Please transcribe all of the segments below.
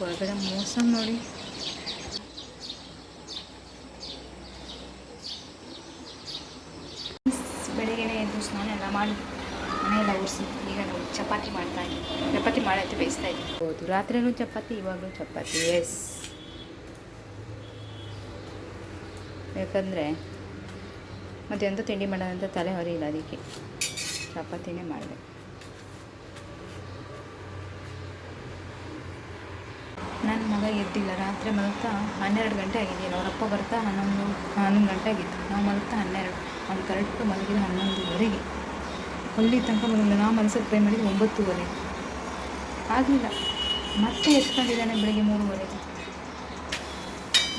ಹೊರಗಡೆ ಮೋಸ ನೋಡಿ. ಬೆಳಿಗ್ಗೆ ಎದ್ದು ಸ್ನಾನ ಎಲ್ಲ ಮಾಡಿ, ಮನೆಯೆಲ್ಲ ಉರ್ಸಿ ಈಗ ನಾವು ಚಪಾತಿ ಮಾಡ್ತಾ ಇದ್ದೀವಿ ಚಪಾತಿ ಮಾಡೋಕ್ಕೆ ಬೇಯಿಸ್ತಾ ಇದ್ದೀವಿ ಹೌದು, ರಾತ್ರಿನೂ ಚಪಾತಿ, ಇವಾಗಲೂ ಚಪಾತಿ ಎಸ್ ಯಾಕಂದರೆ ಮತ್ತೆ ಎಂತ ತಿಂಡಿ ಮಾಡೋದಂತ ತಲೆ ಹೊರಿಲ್ಲ ಅದಕ್ಕೆ. ಚಪಾತಿನೇ ಮಾಡಿದೆ ನನ್ನ ಎದ್ದಿಲ್ಲ ರಾತ್ರಿ ಮಲಗ್ತಾ ಹನ್ನೆರಡು ಗಂಟೆ ಆಗಿದೆ ಅವರಪ್ಪ ಬರ್ತಾ ಹನ್ನೊಂದು ಹನ್ನೊಂದು ಗಂಟೆ ಆಗಿತ್ತು. ನಾವು ಮಲಗ್ತಾ ಹನ್ನೆರಡು, ಅವ್ನು ಕರೆಕ್ಟ್ ಮಲಗಿದ ಹನ್ನೊಂದುವರೆಗೆ. ಅಲ್ಲಿ ತನಕ ಮಲಗಿಲ್ಲ. ನಾವು ಮನಸ್ಸಿಗೆ ಟ್ರೈ ಮಾಡಿದ್ದು ಒಂಬತ್ತುವರೆ. ಆಗಲಿಲ್ಲ. ಮತ್ತೆ ಎತ್ಕೊಂಡಿದ್ದಾನೆ ಬೆಳಿಗ್ಗೆ ಮೂರುವರೆ.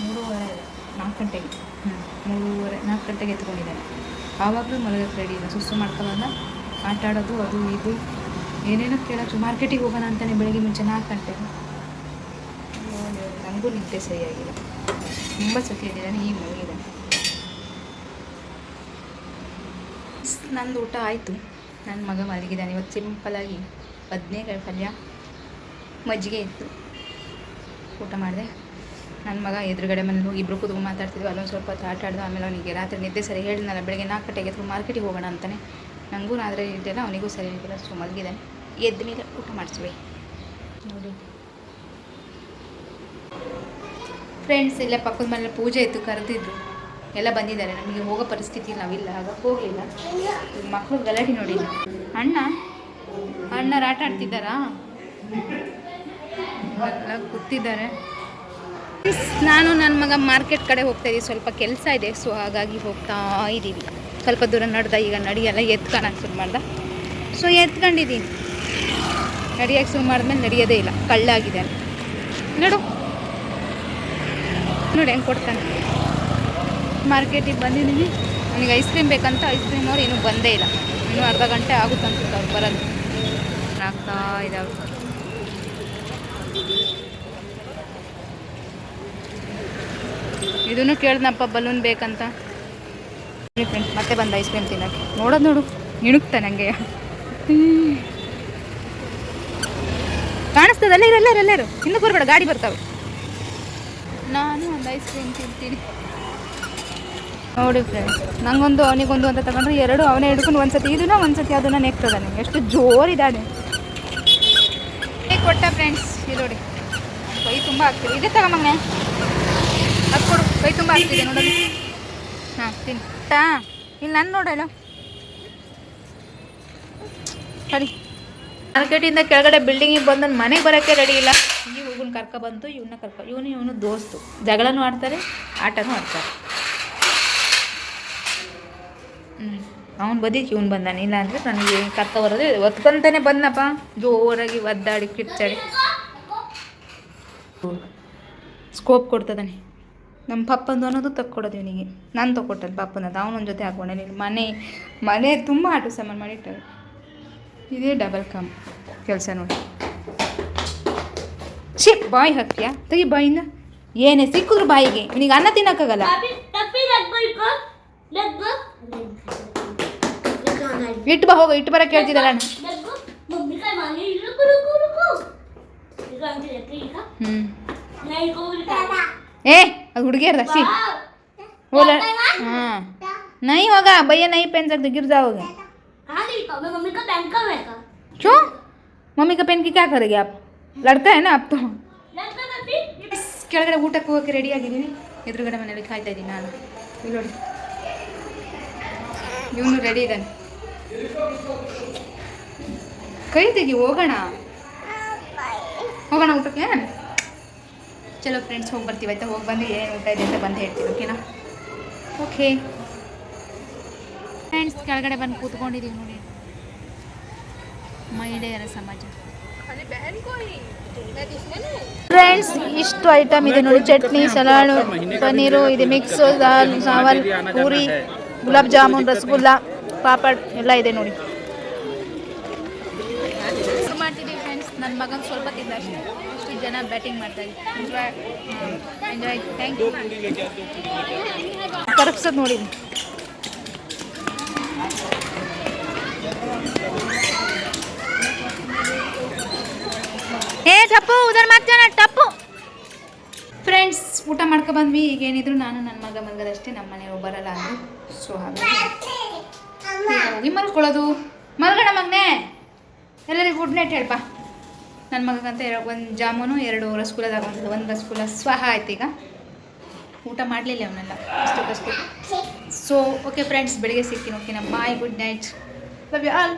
ಮೂರುವರೆ ನಾಲ್ಕು ಗಂಟೆಗೆ. ಹ್ಞೂ ಮೂರುವರೆ, ನಾಲ್ಕು ಗಂಟೆಗೆ ಎತ್ಕೊಂಡಿದ್ದಾನೆ. ಆವಾಗಲೂ ಮಲಗಕ್ಕೆ ರೆಡಿ ಇಲ್ಲ. ಸುಸ್ತು ಮಾಡ್ಕೊಳ್ಳೋಲ್ಲ ಆಟ ಆಡೋದು ಅದು, ಇದು. ಏನೇನೋ ಕೇಳೋದು. ಮಾರ್ಕೆಟಿಗೆ ಹೋಗೋಣ ಅಂತಾನೆ ಬೆಳಿಗ್ಗೆ ಮುಂಚೆ ನಾಲ್ಕು ಗಂಟೆಗೆ. ದೇವ್ರೇ, ನನಗೂ ನಿದ್ದೆ ಸರಿಯಾಗಿಲ್ಲ ತುಂಬ ಸತಿ ಇದ್ದಿದ್ದಾನೆ ಈಗ ಮಲಗಿದೆ ನಂದು ಊಟ ಆಯಿತು. ನನ್ನ ಮಗ ಮಲಗಿದ್ದಾನೆ. ಇವತ್ತು ಸಿಂಪಲಾಗಿ ಬದನೇಕಾಯಿ ಪಲ್ಯ ಮಜ್ಜಿಗೆ ಇತ್ತು. ಊಟ ಮಾಡಿದೆ. ನನ್ನ ಮಗ ಎದುರುಗಡೆ ಮನೇಲಿ ಹೋಗಿ ಇಬ್ಬರು ಕೂತ್ಕೊಂಡು ಮಾತಾಡ್ತಿದ್ವಿ. ಅಲ್ಲೊಂದು ಸ್ವಲ್ಪ ಹೊತ್ತು ಆಟ ಆಮೇಲೆ ಅವನಿಗೆ ರಾತ್ರಿ ನಿದ್ದೆ ಸರಿ ಹೇಳಿದ್ನಲ್ಲ ಬೆಳಗ್ಗೆ ನಾಲ್ಕು ಗಂಟೆಗೆ ಎದ್ದು ಮಾರ್ಕೆಟಿಗೆ ಹೋಗೋಣ ಅಂತಾನೆ. ನನಗೂ ಆದರೆ ಇದೆಲ್ಲ ಅವನಿಗೂ ಸರಿ ಆಗಿಲ್ಲ. ಸೊ ಮಲಗಿದ್ದಾನೆ. ಎದ್ದ ಮೇಲೆ ಊಟ ಮಾಡಿಸ್ಬೇಕು. ನೋಡಿ. ಫ್ರೆಂಡ್ಸ್ ಇಲ್ಲೇ ಪಕ್ಕದ ಮನೇಲಿ ಪೂಜೆ ಇತ್ತು, ಕರೆದಿದ್ರು. ಎಲ್ಲ ಬಂದಿದ್ದಾರೆ. ನಮಗೆ ಹೋಗೋ ಪರಿಸ್ಥಿತಿ ನಾವಿಲ್ಲ ಹಾಗಾಗಿ ಹೋಗಲಿಲ್ಲ. ಮಕ್ಕಳು ಗಲಾಟೆ ನೋಡಿ ಅಣ್ಣ ಅಣ್ಣ ಆಟ ಆಡ್ತಿದ್ದಾರಾ? ಕೂತಿದ್ದಾರೆ. ನಾನು ನನ್ನ ಮಗ ಮಾರ್ಕೆಟ್ ಕಡೆ ಹೋಗ್ತಾ ಇದ್ದೀವಿ ಸ್ವಲ್ಪ ಕೆಲಸ ಇದೆ, ಸೊ ಹಾಗಾಗಿ ಹೋಗ್ತಾ ಇದ್ದೀವಿ. ಸ್ವಲ್ಪ ದೂರ ನಡ್ದ, ಈಗ ನಡಿಯಲ್ಲ ಎತ್ಕೊಳಕ್ಕೆ ಶುರು ಮಾಡ್ದ. ಸೊ ಎತ್ಕೊಂಡಿದ್ದೀನಿ. ನಡಿಯೋಕ್ಕೆ ಶುರು ಮಾಡಿದ್ಮೇಲೆ ನಡೆಯೋದೇ ಇಲ್ಲ. ಕಳ್ಳಾಗಿದೆ ನೋಡು. ನೋಡಿ ಹೆಂಗೆ ಕೊಡ್ತಾನೆ. ಮಾರ್ಕೆಟಿಗೆ ಬಂದಿದ್ದೀನಿ. ನನಗೆ ಐಸ್ ಕ್ರೀಮ್ ಬೇಕಂತ ಐಸ್ ಕ್ರೀಮ್ ಅವ್ರು ಇನ್ನೂ ಬಂದೇ ಇಲ್ಲ. ಇನ್ನೂ ಅರ್ಧ ಗಂಟೆ ಆಗುತ್ತೆ ಅನ್ಸುತ್ತೆ ಅವ್ರು ಬರೋದು. ಆಗ್ತಾ ಇದ್ದಾವೆ ಇದನ್ನು ಕೇಳ್ದನಪ್ಪ, ಬಲೂನ್ ಬೇಕಂತ. ಮತ್ತೆ ಬಂದ ಐಸ್ ಕ್ರೀಮ್ ತಿನ್ನೋಕ್ಕೆ. ನೋಡೋದು ನೋಡು. ಇಣುಕ್ತ ನನಗೆ ಕಾಣಿಸ್ತದಲ್ಲ ಇರಲ್ಲ ಎಲ್ಲರೂ ಹಿಂದಕ್ಕೆ ಬರಬೇಡ ಗಾಡಿ ಬರ್ತಾವೆ. ನಾನು ಒಂದು ಐಸ್ ಕ್ರೀಮ್ ತಿಂತೀನಿ. ನೋಡಿ ಫ್ರೆಂಡ್ಸ್ ನಂಗೊಂದು, ಅವನಿಗೊಂದು ಅಂತ ತಗೊಂಡ್ರೆ ಎರಡು ಅವನೇ ಹಿಡ್ಕೊಂಡು ಒಂದ್ಸತಿ ಇದನ್ನ, ಒಂದ್ಸತಿ ಅದನ್ನ ನೆಕ್ತದಾನೆ ಎಷ್ಟು ಜೋರಿದ್ದಾನೆ. ಕೊಟ್ಟ ಫ್ರೆಂಡ್ಸ್ ಇದು ನೋಡಿ. ಕೈ ತುಂಬ ಆಗ್ತಿದೆ. ಇದೇ ತಗೊಂಬಂಗೆ ಅದು ಕೊಡು, ಕೈ ತುಂಬ ಆಗ್ತಿದೆ ನೋಡೋದು ಹಾಂ, ತಿನ್ನು. ತಾ ಇಲ್ಲಿ ನಾನು ನೋಡಲ್ಲ. ಸರಿ. ಮಾರ್ಕೆಟಿಂದ ಕೆಳಗಡೆ ಬಿಲ್ಡಿಂಗಿಗೆ ಬಂದು ಮನೆಗೆ ಬರೋಕ್ಕೆ ರೆಡಿ ಇಲ್ಲ. ಈ ಕರ್ಕ ಬಂತು, ಇವನ್ನ ಕರ್ಕ ಇವನು ಇವನು ದೋಸ್ತು. ಜಗಳನೂ ಆಡ್ತಾರೆ, ಆಟನೂ ಆಡ್ತಾರೆ. ಅವನು ಬದಿಗೆ ಇವನು ಬಂದಾನೆ. ಇಲ್ಲ ಅಂದರೆ ನನಗೆ ಕರ್ಕ ಬರೋದು ಒತ್ಕೊಂತಾನೆ ಬಂದಪ್ಪ. ಜೋರಾಗಿ ಒದ್ದಾಡಿ, ಕಿರ್ಚಾಡಿ. ಸ್ಕೋಪ್ ಕೊಡ್ತದಾನೆ. ನಮ್ಮ ಪಪ್ಪಂದು ಅನ್ನೋದು ತಕ್ಕೊಡೋದು ಇವನಿಗೆ. ನಾನು ತಗೊಟ್ಟಲ್ಲ ಪಪ್ಪನದು. ಅವನೊಂದು ಜೊತೆ ಹಾಕೊಂಡೆ. ನೀನು ಮನೆ ಮನೆ ತುಂಬ ಆಟೋ ಸಾಮಾನು ಮಾಡಿಟ್ಟಾರೆ ಇದೇ ಡಬಲ್ ಕಮ್ ಕೆಲಸ ನೋಡಿ. ಛಿ ಬಾಯಿ ಹಾಕ್ತೀಯಾ ತೆಗಿ ಬಾಯಿಂದ ಏನೇ ಸಿಕ್ಕಿದ್ರು ಬಾಯಿಗೆ ಇವನಿಗೆ ಅನ್ನ ತಿನ್ನಕ್ಕಾಗಲ್ಲ ಇಟ್ಟು ಬಾ ಹೋಗು ಇಟ್ಟು ಬರಕ್ಕೆ ಹೇಳ್ತಿದ್ದಲ್ಲ ಅಣ್ಣ ಹ್ಞೂ ಏ ಅದು ಹುಡುಗಿಯರ್ದ ಸಿ बोला हाँ नहीं होगा भैया नहीं पहन सकते गिर जाओगे मम्मी का बैंक कब है का क्यों मम्मी का पहन के क्या करेंगे आप ಲಡ್ಕ ಏನ ಅಪ್ಪ ಕೆಳಗಡೆ ಊಟಕ್ಕೆ ಹೋಗೋಕ್ಕೆ ರೆಡಿ ಆಗಿದ್ದೀನಿ. ಎದುರುಗಡೆ ಮನೆಯಲ್ಲಿ ಕಾಯ್ತಾ ಇದ್ದೀನಿ ನಾನು. ಇಲ್ಲಿ ನೋಡಿ. ಇವನು ರೆಡಿ ಇದ್ದಾನೆ. ಕೈ ತೆಗಿ ಹೋಗೋಣ. ಹೋಗೋಣ ಊಟಕ್ಕೆ? ಚಲೋ ಫ್ರೆಂಡ್ಸ್ ಹೋಗಿ ಬರ್ತೀವಿ ಆಯ್ತಾ? ಹೋಗಿ ಬಂದು ಏನು ಊಟ ಇದೆ ಅಂತ ಬಂದು ಹೇಳ್ತೀನಿ ಓಕೆನಾ ಓಕೆ ಫ್ರೆಂಡ್ಸ್ ಕೆಳಗಡೆ ಬಂದು ಕೂತ್ಕೊಂಡಿದ್ದೀವಿ ನೋಡಿ. ಮಹಿಳೆಯರ ಸಮಾಜ. ಫ್ರೆಂಡ್ಸ್ ಇಷ್ಟು ಐಟಮ್ ಇದೆ ನೋಡಿ. ಚಟ್ನಿ ಸಲಾಡು ಪನ್ನೀರು ಇದೆ ಮಿಕ್ಸ್ ದಾಲ್ ಸಾವಲ್ ಪೂರಿ ಗುಲಾಬ್ ಜಾಮೂನ್ ರಸಗುಲ್ಲ ಪಾಪಡ್ ಎಲ್ಲ ಇದೆ ನೋಡಿ. ಮಾಡ್ತಿದ್ದೀವಿ ಫ್ರೆಂಡ್ಸ್ ನನ್ನ ಮಗನ ಸ್ವಲ್ಪ ತಿಂದ ಅಷ್ಟೇ. ಇಷ್ಟು ಜನ ಬ್ಯಾಟಿಂಗ್ ಮಾಡ್ತಾ ಇದ್ದೀವಿ ಎಂಜಾಯ್ ಎಂಜಾಯ್ ಥ್ಯಾಂಕ್ ಯು ಕರಗ್ಸೋದು ನೋಡಿ. ಟಪ್ಪು ಉದರ್ ಮಾಡ್ತಾನೆ ಟಪ್ಪು ಫ್ರೆಂಡ್ಸ್ ಊಟ ಮಾಡ್ಕೊ ಬಂದ್ವಿ. ಈಗ ಏನಿದ್ರು ನಾನು ನನ್ನ ಮಗ ಮಲ್ಗದಷ್ಟೇ ನಮ್ಮ ಮನೆ ಬರಲ್ಲ ಅಂದ್ರೆ. ಸೊ ಹಾಗಾಗಿ ಮಲ್ಕೊಳ್ಳೋದು. ಮಲ್ಗಣ ಮಗನೇ. ಎಲ್ಲರಿಗೂ ಗುಡ್ ನೈಟ್ ಹೇಳ್ಪ. ನನ್ನ ಮಗಂತ ಎರಡು ಒಂದು ಜಾಮೂನು, ಎರಡು ರಸಗುಲ್ಲ ತಗೊಂಡಿದ್ದು ಒಂದು ರಸಗುಲ್ಲ ಸ್ವಹ ಆಯ್ತು ಈಗ. ಊಟ ಮಾಡಲಿಲ್ಲ ಅವನ್ನೆಲ್ಲ ಕಷ್ಟ ಸೊ ಓಕೆ ಫ್ರೆಂಡ್ಸ್ ಬೆಳಿಗ್ಗೆ ಸಿಗ್ತೀನಿ ಓಕೆನಾ bye good night love you all